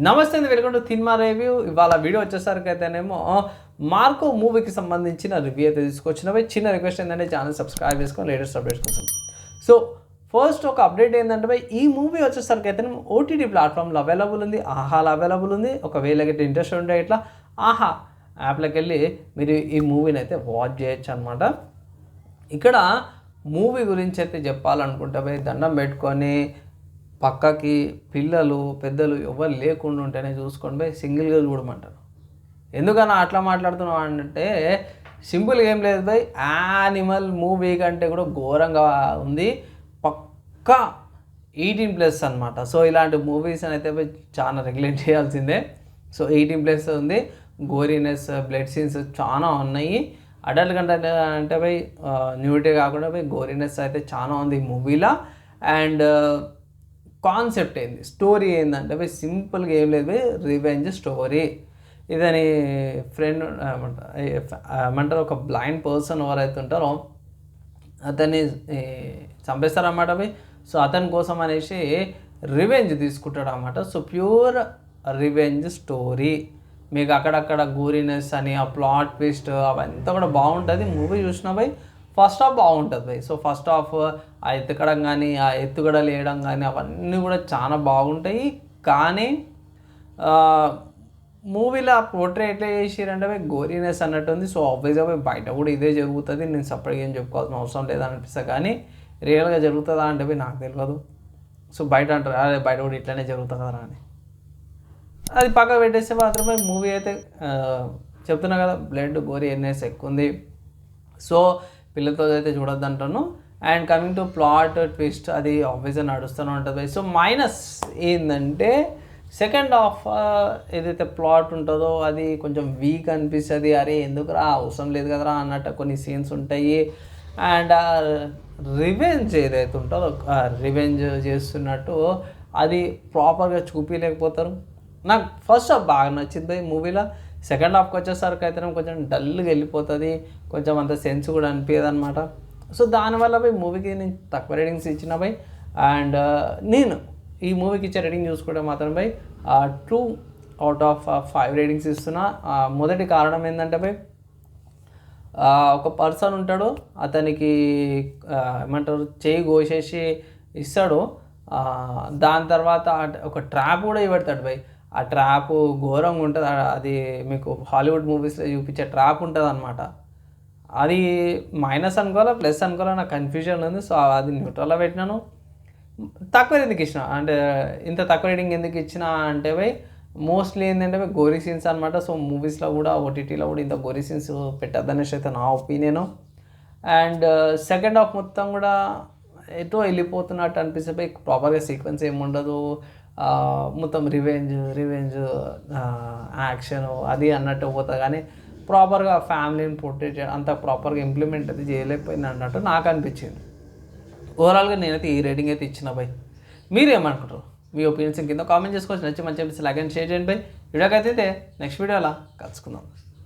నమస్తే అండి welcome to cinema review. ఇవాళ వీడియో వచ్చేసరికి అయితేనేమో మార్కో మూవీకి సంబంధించిన రివ్యూ అయితే తీసుకొచ్చినవి. చిన్న రిక్వెస్ట్ ఏంటంటే ఛానల్ సబ్స్క్రైబ్ చేసుకొని లేటెస్ట్ అప్డేట్స్ కోసం. సో ఫస్ట్ ఒక అప్డేట్ ఏంటంటే ఈ మూవీ వచ్చేసరికి అయితే ఓటీటీ ప్లాట్ఫామ్లో అవైలబుల్ ఉంది ఆహాలో అవైలబుల్ ఉంది. ఒకవేళ గట్టి ఇంట్రెస్ట్ ఉంటే ఇట్లా ఆహా యాప్లోకి వెళ్ళి మీరు ఈ మూవీని అయితే వాచ్ చేయొచ్చు అనమాట ఇక్కడ మూవీ గురించి అయితే చెప్పాలనుకుంటే పోయి దండం పెట్టుకొని పక్కకి పిల్లలు పెద్దలు ఎవరు లేకుండా ఉంటేనే చూసుకొని పోయి సింగిల్గా చూడమంటారు ఎందుకన్నా అట్లా మాట్లాడుతున్నావు అంటే సింపుల్గా ఏం లేదు బై యానిమల్ మూవీ కంటే కూడా ఘోరంగా ఉంది. పక్కా ఎయిటీన్ ప్లస్ అనమాట సో ఇలాంటి మూవీస్ అయితే చాలా రెగ్యులేట్ చేయాల్సిందే. సో ఎయిటీన్ ప్లస్ ఉంది. గోరీనెస్ బ్లడ్ సీన్స్ చాలా ఉన్నాయి. అడల్ట్ కంటే అంటే పోయి న్యూటీ కాకుండా పోయి గోరీనెస్ అయితే చాలా ఉంది ఈ మూవీలో అండ్ కాన్సెప్ట్ ఏంది? స్టోరీ ఏంటంటే పోయి సింపుల్గా ఏం లేదు రివెంజ్ స్టోరీ. ఇదని ఫ్రెండ్ ఏమంటారు ఒక బ్లైండ్ పర్సన్ ఎవరైతే ఉంటారో అతన్ని చంపేస్తారన్నమాట పోయి సో అతని కోసం అనేసి రివెంజ్ తీసుకుంటాడు అన్నమాట సో ప్యూర్ రివెంజ్ స్టోరీ. మీకు అక్కడక్కడ గూరినెస్ అని ఆ ప్లాట్ ట్విస్ట్ అవంతా కూడా బాగుంటుంది. మూవీ చూసిన పోయి ఫస్ట్ హాఫ్ బాగుంటుంది. సో ఫస్ట్ హాఫ్ ఆ ఎత్తుకడం కానీ ఆ ఎత్తుగడలు వేయడం కానీ అవన్నీ కూడా చాలా బాగుంటాయి. కానీ మూవీలో పోర్ట్రే ఎట్లా చేసిరంటే పోయి గోరీనెస్ అన్నట్టు ఉంది సో ఆబ్వియస్గా పోయి బయట కూడా ఇదే జరుగుతుంది. నేను సపరేట్గా ఏం చెప్పుకోవాల్సిన అవసరం లేదనిపిస్తా. కానీ రియల్గా జరుగుతుందా అంటే నాకు తెలియదు సో బయట అంటారు అదే బయట కూడా ఇట్లానే జరుగుతుంది కదా అని. అది పక్క పెట్టేస్తే మాత్రమే మూవీ అయితే చెప్తున్నా కదా బ్లడ్ గోరీ ఎన్ఎస్ ఎక్కువ ఉంది సో పిల్లలతో అయితే చూడొద్దు అంటాను and coming to plot twist అది ఆబ్వియస్గా నడుస్తూనే ఉంటుంది సో మైనస్ ఏంటంటే సెకండ్ హాఫ్ ఏదైతే ప్లాట్ ఉంటుందో అది కొంచెం వీక్ అనిపిస్తుంది. అరే ఎందుకురా అవసరం లేదు కదరా అన్నట్టు కొన్ని సీన్స్ ఉంటాయి. అండ్ రివెంజ్ uh, ఏదైతే ఉంటుందో రివెంజ్ uh, చేస్తున్నట్టు అది ప్రాపర్గా చూపించలేకపోతారు నాకు ఫస్ట్ హాఫ్ బాగా నచ్చింది మూవీలో సెకండ్ హాఫ్కి వచ్చేసరికి అయితే కొంచెం డల్గా వెళ్ళిపోతుంది కొంచెం అంత సెన్స్ కూడా అనిపించదు అనమాట సో దానివల్ల పోయి మూవీకి నేను తక్కువ రేటింగ్స్ ఇచ్చిన పోయి అండ్ నేను ఈ మూవీకి ఇచ్చే రేటింగ్ చూసుకుంటే మాత్రం పోయి two out of five ratings ఇస్తున్నా. మొదటి కారణం ఏంటంటే పోయి ఒక పర్సన్ ఉంటాడు అతనికి ఏమంటారు చేయి కోసేసి ఇస్తాడు. దాని తర్వాత ఒక ట్రాప్ కూడా ఇవ్వడతాడు భయ్ ఆ ట్రాప్ ఘోరంగా ఉంటుంది. అది మీకు హాలీవుడ్ మూవీస్లో చూపించే ట్రాప్ ఉంటుంది అనమాట అది మైనస్ అనుకోవాలా ప్లస్ అనుకోవాలా నాకు కన్ఫ్యూజన్ ఉంది. సో అది న్యూట్రల్లో పెట్టినాను. తక్కువ ఎందుకు ఇచ్చిన? అంటే ఇంత తక్కువ రేటింగ్ ఎందుకు ఇచ్చిన అంటే పోయి మోస్ట్లీ ఏంటంటే గోరీ సీన్స్ అనమాట సో మూవీస్లో కూడా ఓటీటీలో కూడా ఇంత గోరీ సీన్స్ పెట్టద్దనేసి అయితే నా ఒపీనియను. అండ్ సెకండ్ హాఫ్ మొత్తం కూడా ఎటో వెళ్ళిపోతున్నట్టు అనిపిస్తే పోయి ప్రాపర్గా సీక్వెన్స్ ఏమి ఉండదు మొత్తం రివెంజ్ రివెంజ్ యాక్షన్ అది అన్నట్టు పోతుంది కానీ ప్రాపర్గా ఫ్యామిలీని ప్రొటెక్ట్ చేయడం అంత ప్రాపర్గా ఇంప్లిమెంట్ అయితే చేయలేకపోయింది అన్నట్టు నాకు అనిపించింది. ఓవరాల్గా నేనైతే ఈ రేటింగ్ అయితే ఇచ్చిన బై. మీరేమనుకుంటారు? మీ ఒపీనియన్స్ కింద కామెంట్ చేసుకోవచ్చు. నచ్చి మంచి లైక్ అండ్ షేర్ చేయండి బై. వీడియోకి అయితే నెక్స్ట్ వీడియోలా కలుసుకుందాం.